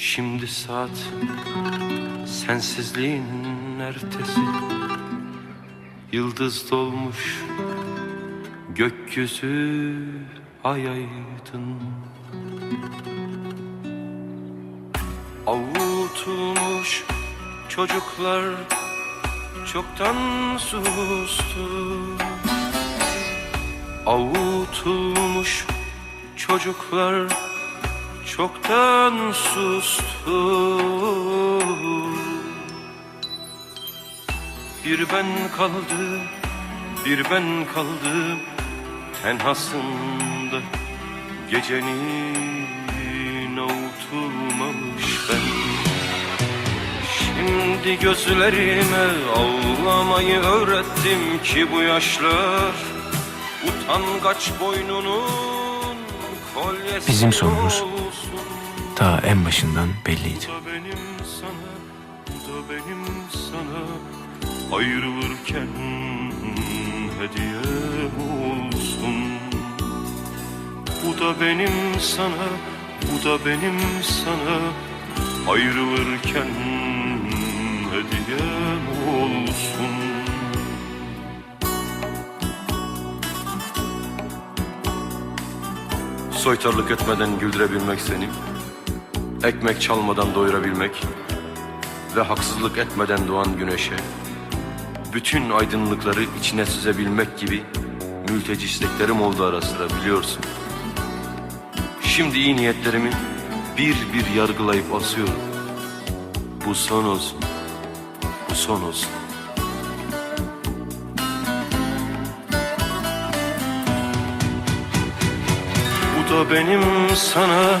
Şimdi saat sensizliğin ertesi. Yıldız dolmuş gökyüzü ay aydın. Avutulmuş çocuklar çoktan sustu. Avutulmuş çocuklar çoktan sustu Bir ben kaldı, bir ben kaldım tenhasında. Gecenin avutulmamış ben. Şimdi gözlerime ağlamayı öğrettim ki bu yaşlar Utangaç boynunun kolyesi Bizim olsun. Ta en başından belliydi. Bu da benim sana, bu da benim sana. Ayrılırken hediye olsun. Bu da benim sana, bu da benim sana. Ayrılırken hediye olsun. Soytarlık etmeden güldürebilmek seni Ekmek çalmadan doyurabilmek ve haksızlık etmeden doğan güneşe bütün aydınlıkları içine süzebilmek gibi mülteci isteklerim oldu ara sıra biliyorsun. Şimdi iyi niyetlerimi bir bir yargılayıp asıyorum. Bu son olsun. Bu son olsun. Bu da benim sana,